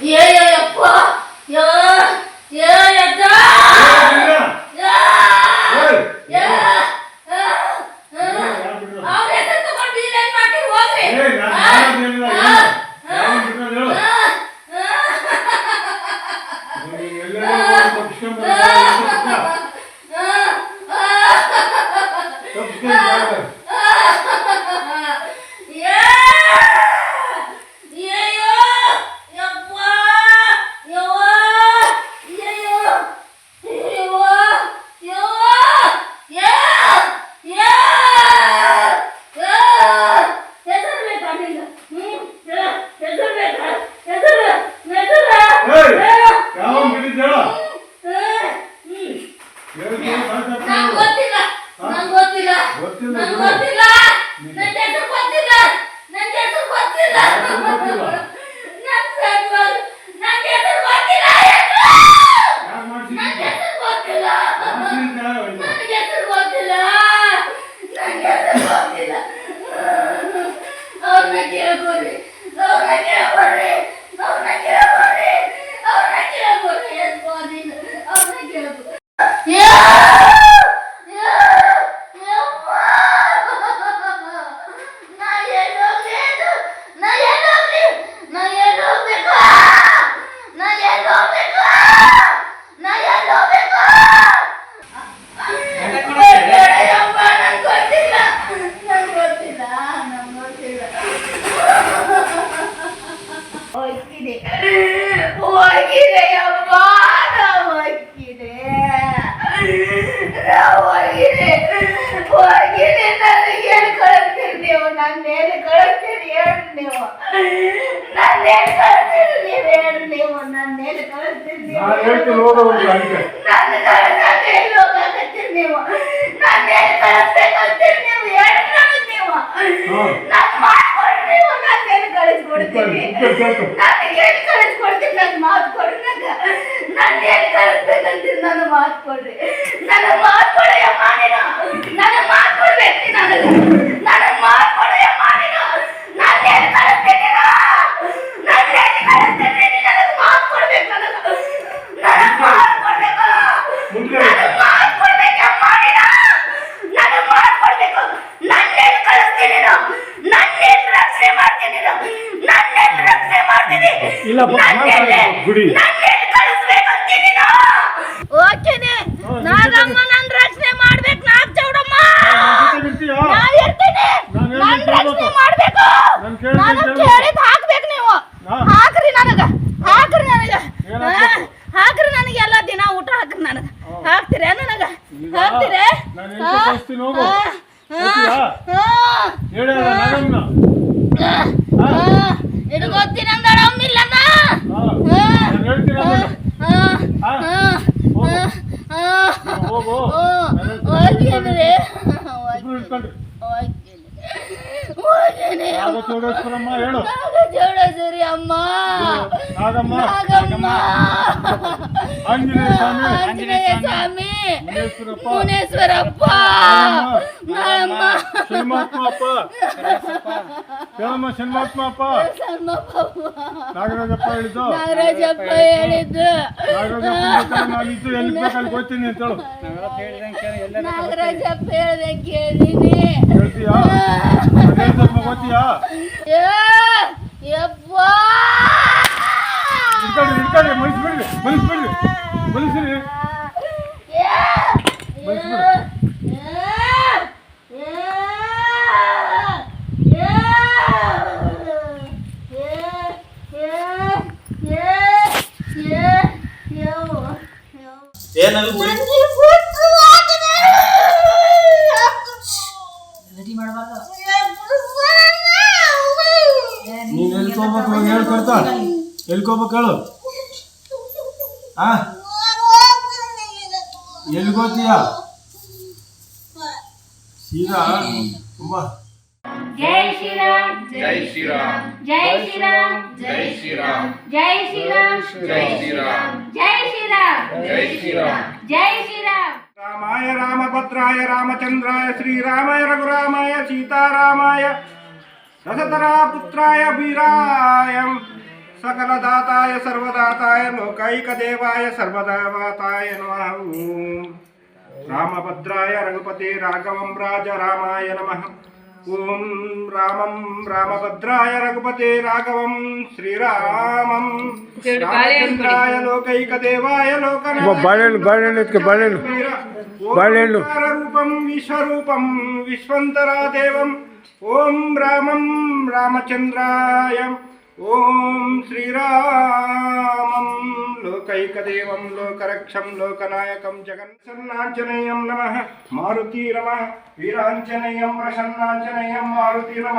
Iya. ನನ್ನೇನು ಕಳಿಸ್ತೀರಿ ಹೇಳ್ರಿ ನೀವು. ನನ್ನೇನು ಕಳಿಸ್ತೀರಿ ನೀವು ಹೇಳ್ರಿ ನೀವು. ನನ್ನೇನು ಕಳಿಸ್ತೀರಿ ನೀವು ನಾನು ಹೇಳ್ತೀನಿ ಓದೋದು ಅದಕ್ಕೆ ನನ್ನ ಕಳಿಸ್ತೀರಿ ಎಲ್ಲಿ ಹೋಗಕತ್ತೀರಿ ನೀವು. ನನ್ನೇನು ಕಳಿಸ್ಬೇಕು ಅಂತೀರಿ ನೀವು ಹೇಳ್ರಿ ನನಗೆ ನೀವು. ನಾನು ಮಾಡ್ಕೊಡ್ರಿ ನೀವು ನನ್ನೇನು ಏನು ಕಳಿಸ್ಕೊಡ್ತೀನಿ ನನ್ನ ಮಾತು ಕೊಡ್ರಿ ನನಗೆ ನನ್ನ ಮಾತು ಕೊಡ್ರಿ. ನನ್ನ ಮಾತು ಕೊಡ್ರಿ ನಾನು ಕೇಳಿದ್ ಹಾಕ್ಬೇಕು ನೀವು. ಹಾಕ್ರಿ ನನಗ. ಹಾಕ್ರಿ ನನಗ. ಹಾಕ್ರಿ ನನಗೆ ಎಲ್ಲ ದಿನ ಊಟ ಹಾಕ್ರಿ ನನಗ. ಹಾಕ್ತೀರ ನನಗ? ಹಾಕ್ತೀರ? ಹಿಡ್ಕೋತೀನಿ ಅಂದಳ ಅಮ್ಮಿಲ್ಲನ್ನ ಹೋಗಿ. ಅಂದ್ರೆ ಹೋಗಿ. చూడేశ్వరి అమ్మా. ఆంజనేయ స్వామి. మునేశ్వరప్ప. ಶನಿಮಾತ್ಮ ಅಪ್ಪ ಹೇಳಮ್ಮ ಶನಿಮಾತ್ಮ ಅಪ್ಪ ನಾಗರಾಜಪ್ಪ ಹೇಳಿದ್ದು. ನಾಗರಾಜಪ್ಪ ಹೇಳಿದ್ದು. ನಾಗರಾಜಪ್ಪ ನಾನು ಇದ್ದು ಎಲ್ಲಿ ಬೇಕಲ್ಲಿ ಗೊತ್ತೀನಿ ಅಂತ ಹೇಳು. ನಾಗರಾಜಪ್ಪ ಹೇಳ್ದೆ ಕೇಳಿನಿ ಹೇಳ್ತೀಯಾ? ನಾಗರಾಜಪ್ಪ ಗೊತ್ತೀಯಾ? ಯಪ್ಪ! ಇಟ್ಕೊಳ್ಳಿ ಮನಸ್ಸು ಬಿಡ್ರಿ ಮನಸ್ಸು ಮಲಿಸ್ರಿ ಏನಲ್ಲ ಬಿಡಿ ನೀನ್ ಎಲ್ಲಿ ಹೋಗ್ಬೇಕು ಅಂತ ಹೇಳ್ಕೊಡ್ತಾ ಎಲ್ಲಿ ಹೋಗ್ಬೇಕು ಹೇಳು. ಆ? ಎಲ್ಗೋತೀಯ ಸೀದಾ ತುಂಬಾ. ಜೈ ಶ್ರೀರಾಮ್ ಜೈ ಶ್ರೀರಾಮ್. ಜೈ ಶ್ರೀರಾಮ್ ಜೈ ಶ್ರೀರಾಮ್. ಜೈ ಶ್ರೀರಾಮ್. ಜೈ ಶ್ರೀರಾಮ್. ಜೈ శ్రీరామ్ జై శ్రీరామ్. జై శ్రీరామ్. రామాయ రామభద్రాయ రామచంద్రాయ శ్రీరామాయ రఘురామాయ సీతారామాయ దశతరాపుత్రాయ వీరాయ సకలదాతాయ సర్వదాతాయ లోకైకదేవాయ సర్వదాతాయ రామభద్రాయ రఘుపతి రాఘవం రాజ రామాయ నమ. ఓం రామం రామభద్రాయ రఘుపతే రాఘవం శ్రీరామం. రామచంద్రాయ లోకైక దేవాయ రూపం విశ్వరూపం విశ్వంతరా దేవం ఓం రామం రామచంద్రాయ ఓం శ్రీరామం లోకైకదేవం లోకరక్షం లోకనాయకం జగన్ సన్నాంజనేయం నమ. మారుతి నమ. వీరాంజనేయం ప్రసన్నాంజనేయం మారుతి నమ.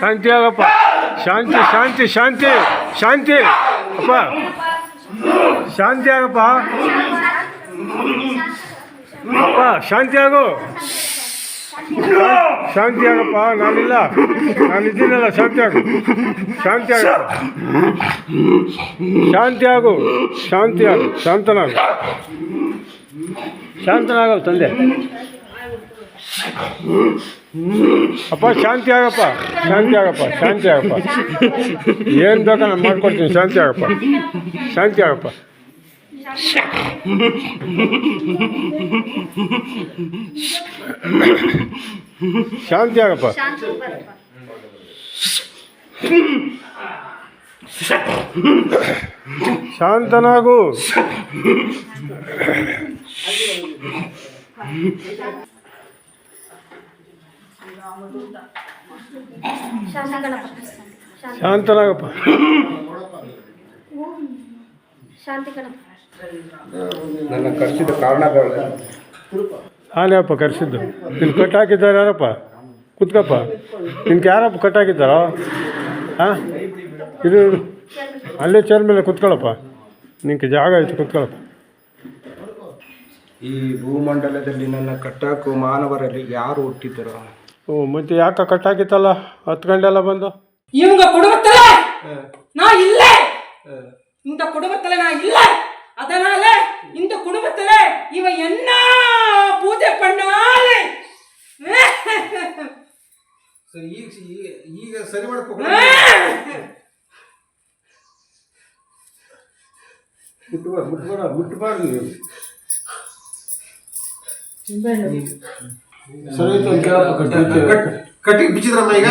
శాంతి అప్ప శాంతి శాంతి శాంతి శాంతి. అప్ప. శాంతి ఆగప్ప అప్ప శాంతి ఆగు. ಶಾಂತಿ ಆಗು ಶಾಂತಿ ಆಗಪ್ಪ ನಾನಿಲ್ಲ. ನಾನಿದ್ದೀನಲ್ಲ ಶಾಂತಿ ಆಗು ಶಾಂತಿ ಆಗ ಶಾಂತಿ ಆಗು ಶಾಂತಿ ಆಗು ಶಾಂತನಾಗು. ಶಾಂತನಾಗ ತಂದೆ. ಅಪ್ಪ ಶಾಂತಿ ಆಗಪ್ಪ ಶಾಂತಿ ಆಗಪ್ಪ ಶಾಂತಿ ಆಗಪ್ಪ ಏನು ಬೇಕೋ ನಾನು ಮಾಡ್ಕೊಡ್ತೀನಿ. ಶಾಂತಿ ಆಗಪ್ಪ ಶಾಂತಿ ಆಗಪ್ಪ ಶಾಂತಿ ಆಗಪ್ಪ ಶಾಂತನಾಗು ಶಾಂತನಾಗಪ್ಪ. ಶಾಂತಿ ಕಣಪ್ಪ ನನ್ನ ಕರೆಸಿದ ಕಾರಣಗಳು ಹಾನಪ್ಪ ಕರೆಸಿದ್ದು. ನಿನ್ ಕಟ್ ಹಾಕಿದ್ದಾರೆ ಯಾರಪ್ಪ? ಕುತ್ಕಪ್ಪ. ನಿನ್ಗೆ ಯಾರಪ್ಪ ಕಟ್ ಹಾಕಿದ್ದಾರ? ಹಾಂ ಇದು ಅಲ್ಲೇ ಚೇರ್ ಮೇಲೆ ಕುತ್ಕೊಳ್ಳಪ್ಪ. ನಿನ್ಗೆ ಜಾಗ ಇತ್ತು ಕುತ್ಕೊಳ್ಳಪ್ಪ. ಈ ಭೂಮಂಡಲದಲ್ಲಿ ನನ್ನ ಕಟ್ಟಾಕು ಮಾನವರಲ್ಲಿ ಯಾರು ಹುಟ್ಟಿದ್ದರು? ಓ ಮತ್ತೆ ಯಾಕೆ ಕಟ್ಟಾಕಿತ್ತಲ್ಲ ಹತ್ತು ಗಂಟೆ ಎಲ್ಲ ಬಂದು? ಇವಂಗ ಕೊಡುವತ್ತಲ್ಲ ನಾ ಇಲ್ಲೇ? ಇಂಥ ನಾ ಇಲ್ಲೇ? அதனால இந்த குடும்பத்துல இவன் என்ன பூஜை பண்ணாலும் ಈಗ ಸರಿ ಮಾಡ್ಕೊ ಮುಟ್ಬಾರ್ದು ಮುಟ್ಬಾರ್ದು ಮುಟ್ಬಾರ್ದು ನೀವು ಕಟ್ಟಿ ಬಿಚ್ಚಿದ್ರಮ್ಮ ಈಗ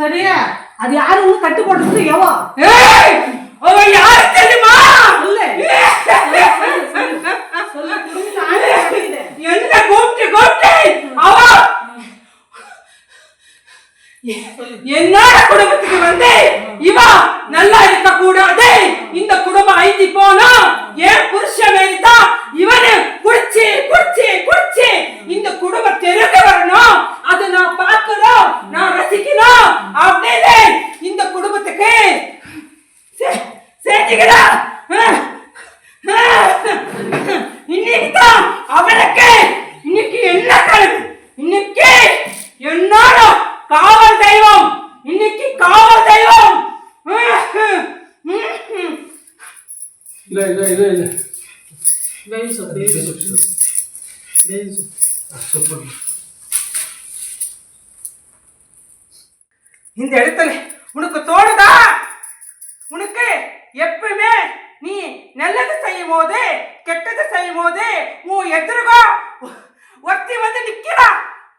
சரியா அது யாரு கட்டு போட்டு எவோ அவன் யாரு தெரியுமா என்ன கூப்பிட்டு கூப்பிட்டு? அவ! என்னோட குடும்பத்துக்கு வந்து இவ நல்லா இருக்க கூடாது இந்த குடும்பம் ஐந்தி போனா ஏன் புருஷன் தான் இவனு குடிச்சு குடிச்சு குடிச்சு இந்த குடும்பம் தெருக்கு வரணும். அதை நான் பார்க்கணும் நான் ரசிக்கணும் அப்படின்னு இந்த குடும்பத்துக்கு சே- இந்த இடத்துல உனக்கு தோணுதா? உனக்கு எப்பவுமே நீ நல்லது செய்யும் போது கெட்டது செய்யும் போது உன் எதிர்கோ ஒருத்தி வந்து நிக்கிறா.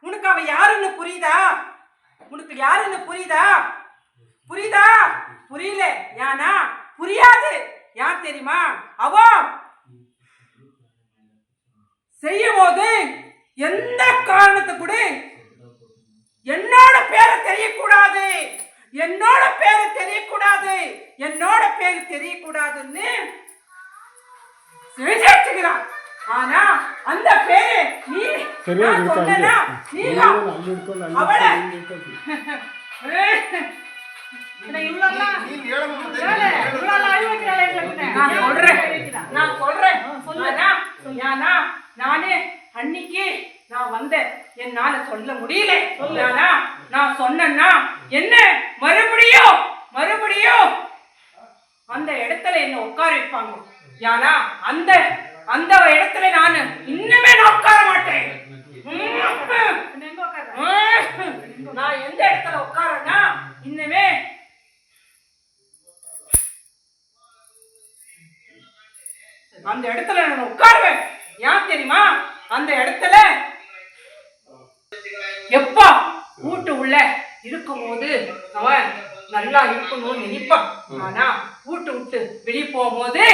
உனக்கு அவ யாருன்னு புரியுதா? உனக்கு யாருன்னு புரியுதா? புரியுதா? புரியல. ஏனா புரியாது. யார் தெரியுமா? அவ செய்யும் போது எந்த காரணத்தை கூட என்னோட பேரை தெரியக்கூடாது. என்னோட பேரை தெரியக்கூடாது. என்னோட பேரு தெரியக்கூடாதுன்னு விசாரிச்சுக்கிறான் ஆனா அந்த பேரு நீ நான் சொன்னா நீ அவளை நான் சொல்றேன். நான் சொல்றேன். நானே அன்னைக்கு நான் வந்தேன். என்னால சொல்ல முடியல. சொல்லானா நான் சொன்னேன்னா என்ன? மறுபடியும் மறுபடியும் அந்த இடத்துல என்ன உட்கார வைப்பாங்க. யானா அந்த அந்த இடத்துல நான் இன்னுமே நான் உட்கார மாட்டேன். நான் எந்த இடத்துல உட்காரனா இன்னுமே அந்த இடத்துல நான் உட்காருவேன். ஏன் தெரியுமா? அந்த இடத்துல எப்பா வீட்டு உள்ள இருக்கும்போது அவன் நல்லா இருக்கணும்னு நினைப்பான். ஆனா வீட்டு விட்டு வெளியே போகும்போது